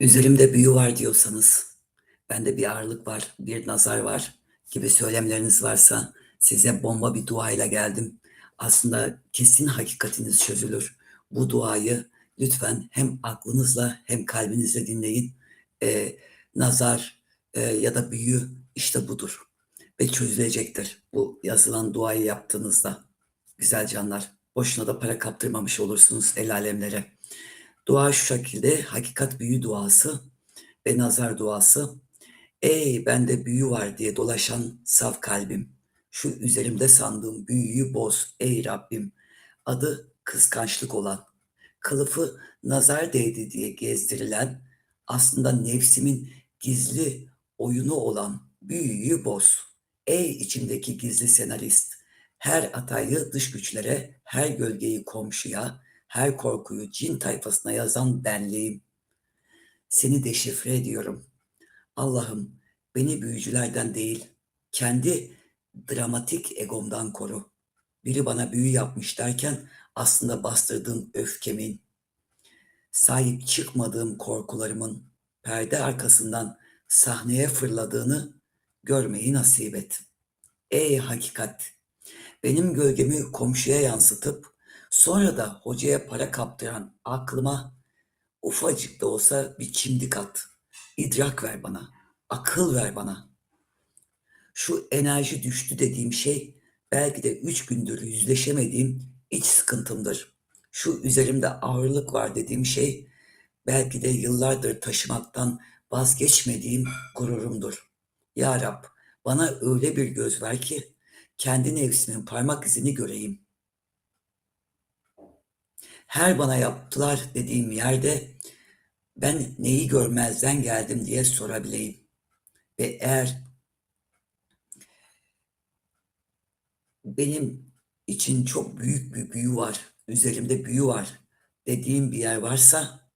Üzerimde büyü var diyorsanız, bende bir ağırlık var, bir nazar var gibi söylemleriniz varsa size bomba bir duayla geldim. Aslında kesin hakikatiniz çözülür. Bu duayı lütfen hem aklınızla hem kalbinizle dinleyin. Ee, nazar e, ya da büyü işte budur. Ve çözülecektir bu yazılan duayı yaptığınızda. Güzel canlar. Boşuna da para kaptırmamış olursunuz el alemlere. Dua şu şekilde hakikat büyü duası ve nazar duası. Ey bende büyü var diye dolaşan saf kalbim. Şu üzerimde sandığım büyüyü boz ey Rabbim. Adı kıskançlık olan, kılıfı nazar değdi diye gezdirilen, aslında nefsimin gizli oyunu olan büyüyü boz. Ey içimdeki gizli senarist. Her atayı dış güçlere, her gölgeyi komşuya, her korkuyu cin tayfasına yazan benliğim. Seni deşifre ediyorum. Allah'ım beni büyücülerden değil, kendi dramatik egomdan koru. Biri bana büyü yapmış derken aslında bastırdığım öfkemin, sahip çıkmadığım korkularımın perde arkasından sahneye fırladığını görmeyi nasip et. Ey hakikat! Benim gölgemi komşuya yansıtıp sonra da hocaya para kaptıran aklıma ufacık da olsa bir çimdik at. İdrak ver bana. Akıl ver bana. Şu enerji düştü dediğim şey belki de üç gündür yüzleşemediğim iç sıkıntımdır. Şu üzerimde ağırlık var dediğim şey belki de yıllardır taşımaktan vazgeçmediğim gururumdur. Ya Rab bana öyle bir göz ver ki kendi nefsimin parmak izini göreyim. Her bana yaptılar dediğim yerde ben neyi görmezden geldim diye sorabileyim. Ve eğer benim için çok büyük bir büyü var, üzerimde büyü var dediğim bir yer varsa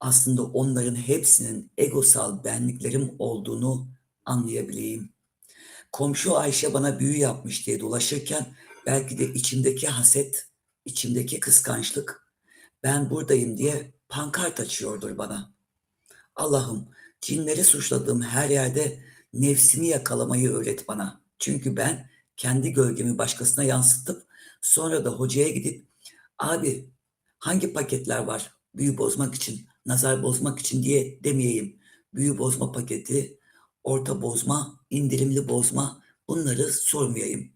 aslında onların hepsinin egosal benliklerim olduğunu anlayabileyim. Komşu Ayşe bana büyü yapmış diye dolaşırken belki de içimdeki haset, içimdeki kıskançlık ben buradayım diye pankart açıyordur bana. Allah'ım cinleri suçladığım her yerde nefsimi yakalamayı öğret bana. Çünkü ben kendi gölgemi başkasına yansıtıp sonra da hocaya gidip abi hangi paketler var büyü bozmak için, nazar bozmak için diye demeyeyim. Büyü bozma paketi, orta bozma, indirimli bozma bunları sormayayım.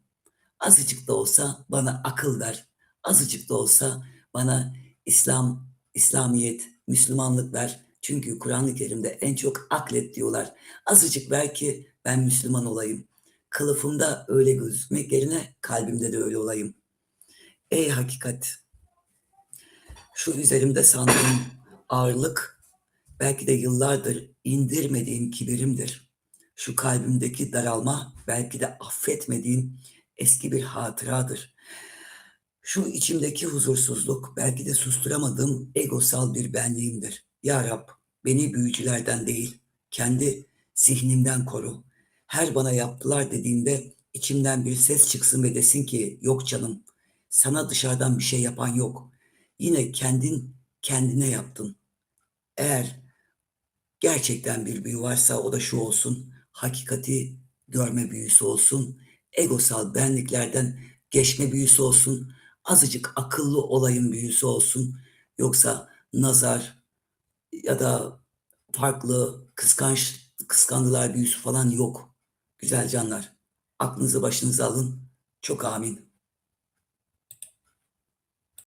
Azıcık da olsa bana akıl ver. Azıcık da olsa bana İslam, İslamiyet, Müslümanlık ver. Çünkü Kur'an-ı Kerim'de en çok aklet diyorlar. Azıcık ver ki ben Müslüman olayım. Kılıfımda öyle gözükmek yerine kalbimde de öyle olayım. Ey hakikat! Şu üzerimde sandığım ağırlık belki de yıllardır indirmediğim kibirimdir. Şu kalbimdeki daralma belki de affetmediğim eski bir hatıradır. Şu içimdeki huzursuzluk belki de susturamadığım egosal bir benliğimdir. Ya Rab beni büyücülerden değil, kendi zihnimden koru. Her bana yaptılar dediğinde içimden bir ses çıksın ve desin ki yok canım sana dışarıdan bir şey yapan yok. Yine kendin kendine yaptın. Eğer gerçekten bir büyü varsa o da şu olsun. Hakikati görme büyüsü olsun. Egosal benliklerden geçme büyüsü olsun. Azıcık akıllı olayım büyüsü olsun. Yoksa nazar ya da farklı kıskanç kıskandılar büyüsü falan yok. Güzel canlar. Aklınızı başınıza alın. Çok amin.